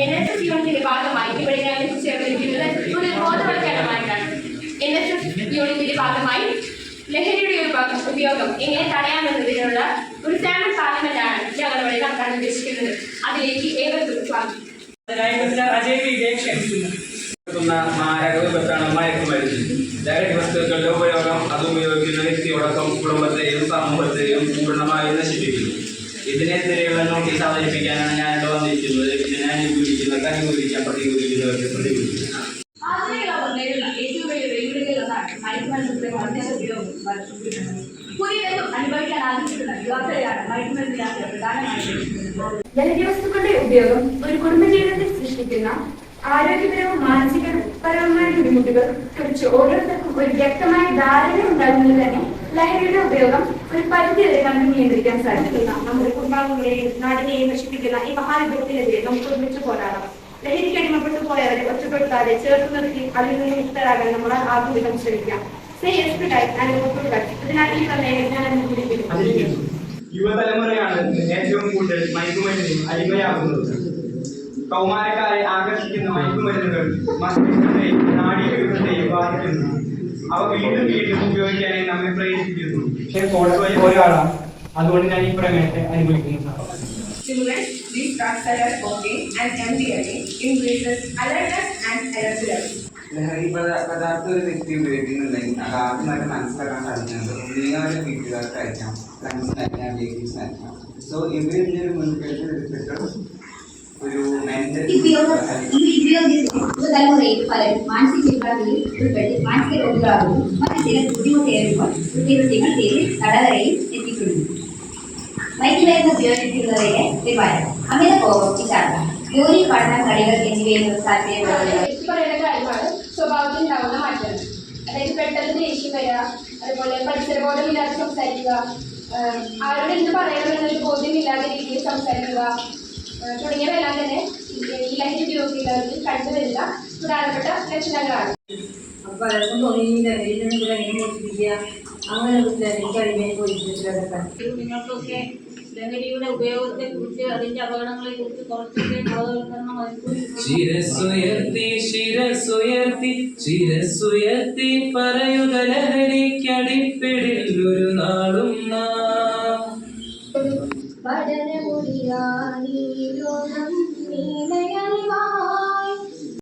യൂണിറ്റിന്റെ ഭാഗമായി ഇവിടെ ഞാൻ ചേർന്നിരിക്കുന്നത് ഒരു ബോധവൽക്കരണമായിട്ടാണ്. എൻ എസ് എസ് യൂണിറ്റിന്റെ ഭാഗമായി ലഹരിയുടെ ഉപയോഗം ഉപയോഗം എങ്ങനെ തടയാമെന്നതിനുള്ള ഒരു സാമ്പിൾ പാർലമെന്റാണ് ഞങ്ങൾ ഇവിടെ നടത്താൻ ഉദ്ദേശിക്കുന്നത്. അതിലേക്ക് ഏവർക്കും സ്വാഗതം. മാരക വിപത്താണ് മയക്കുമരുന്ന്. ലഹരി വസ്തുക്കളുടെ ഉപയോഗം അത് ഉപയോഗിക്കുന്ന വ്യക്തിയോടൊപ്പം കുടുംബത്തെയും സമൂഹത്തെയും പൂർണമായി ഇതിനെതിരെയുള്ള നോട്ടീസ് അവതരിപ്പിക്കാനാണ് ഞാൻ ഇവിടെ വന്നിരിക്കുന്നത് ഇതിനെ അനുകൂലിക്കുന്നവർക്ക് അനുകൂലിക്കാൻ പ്രതികൂലിക്കുന്നവർക്ക് പ്രതി പ്രതി വെല്ലുവിളികളിലൊന്നാണ് ഉപയോഗം ഒരു കുടുംബ ജീവിതത്തിൽ ഉപയോഗം ഒരു കുടുംബജീവിതത്തിൽ സൃഷ്ടിക്കുന്ന ആരോഗ്യപരവും മാനസികപരവുമായ ബുദ്ധിമുട്ടുകൾ കുറിച്ച് ഓരോരുത്തർക്കും ഒരു വ്യക്തമായ ധാരണ ഉണ്ടാകുന്നത് തന്നെ ലഹരിയുടെ ഉപയോഗം ഒരു പരിധി വരെ നമുക്ക് നിയന്ത്രിക്കാൻ സാധിക്കുന്ന നമ്മുടെ കുടുംബാംഗങ്ങളെയും നാടിനെയും നശിപ്പിക്കുന്ന ഈ മഹാവിപത്തിനെതിരെ നമുക്ക് ഒരുമിച്ച് പോരാടാം. ലഹരിക്ക് അടിമപ്പെട്ടു പോയവരെ ഒറ്റപ്പെടുത്താതെ ചേർത്ത് നിർത്തി അതിൽ നിന്ന് മുക്തരാകാൻ നമ്മൾ ആത്മവിധം ശ്രമിക്കാം. യുവതലമുറയാണ് ഏറ്റവും കൂടുതൽ മയക്കുമരുന്നിൽ അടിമയാകുന്നത്. കൗമാരക്കാരെ ആകർഷിക്കുന്ന മയക്കുമരുന്നുകൾ മസ്തിഷ്കത്തെയും നാഡീവ്യൂഹത്തെയും ബാധിക്കുന്നു. അവ വീണ്ടും വീണ്ടും ഉപയോഗിക്കാനായി നമ്മെ പ്രേരിപ്പിക്കുന്നു. ഞാൻ കോടതി ഒരാളാണ്. അതുകൊണ്ട് ഞാൻ ഈ പ്രമേയത്തെ അനുകൂലിക്കുന്നു sir. Stimulants, these drugs such as cocaine and MDMA increases alertness and energy levels. ലഹരി പദാർത്ഥ ഒരു വ്യക്തി ഉപയോഗിക്കുന്നുണ്ടെങ്കിൽ അത് ആദ്യമായിട്ട് മനസ്സിലാക്കാൻ സാധിക്കുന്നത് അയക്കാം. അവരുടെ അയക്കാം ഫ്രണ്ട്സിനായിരിക്കാം അയക്കാം സോ ഇവരിന്റെ ഒരു മുൻകരുതൽ ഒരു മെന്റൽ ഉപയോഗം ഈ ഉപയോഗത്തിൽ യുവതലമുറയിൽ പലരും മാനസിക വിഭ്രാന്തിയിൽ ഉൾപ്പെട്ട് മാനസിക രോഗികളാകുന്നു മറ്റു ചില ബുദ്ധിമുട്ട് ഏറുമ്പോൾ കുറ്റകൃത്യങ്ങൾ ചെയ്ത് തടവരയിൽ എത്തിക്കുന്നു മയക്കുമരുന്ന് ഉപയോഗിക്കുന്നവരുടെ നിവാരണം അമിത കോപം വിചാരണ ജോലി പഠനം കളികൾ എന്നിവയിൽ താല്പര്യമുള്ളവരെ എടുത്തു പറയുന്ന കാര്യമാണ് സ്വഭാവത്തിൽ ഉണ്ടാവുന്ന മാറ്റങ്ങൾ അതായത് പെട്ടെന്ന് ദേഷ്യം വരിക അതുപോലെ പരിസരബോധമില്ലാതെ സംസാരിക്കുക ആഹ് ആരോട് എന്ത് പറയണം എന്നൊരു ബോധ്യമില്ലാത്ത രീതിയിൽ സംസാരിക്കുക ആഹ് തുടങ്ങിയവയെല്ലാം തന്നെ ഈ അങ്ങനെ നിങ്ങൾക്കൊക്കെ ലഹരിയുടെ ഉപയോഗത്തെ കുറിച്ച് അതിന്റെ അപകടങ്ങളെ കുറിച്ച് കുറച്ചൊക്കെ ബോധവൽക്കരണം ശിരസുയർത്തി ശിരസുയർത്തി പറയുക ലഹരിക്ക നീലയായി